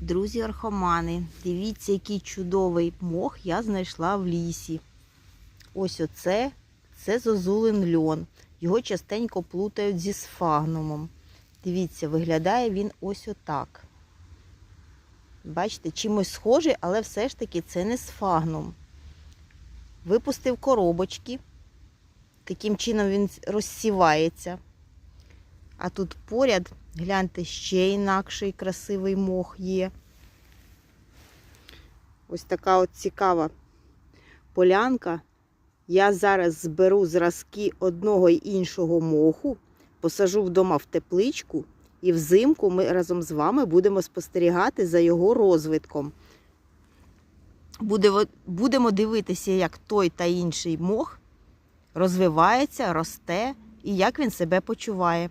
Друзі архомани, дивіться, який чудовий мох я знайшла в лісі. Ось оце це зозулин льон. Його частенько плутають зі сфагнумом. Дивіться, виглядає він ось отак. Бачите, чимось схожий, але все ж таки це не сфагнум. Випустив коробочки. Таким чином він розсівається. А тут поряд, гляньте, ще інакший красивий мох є. Ось така от цікава полянка. Я зараз зберу зразки одного й іншого моху, посажу вдома в тепличку, і взимку ми разом з вами будемо спостерігати за його розвитком. Будемо дивитися, як той та інший мох розвивається, росте і як він себе почуває.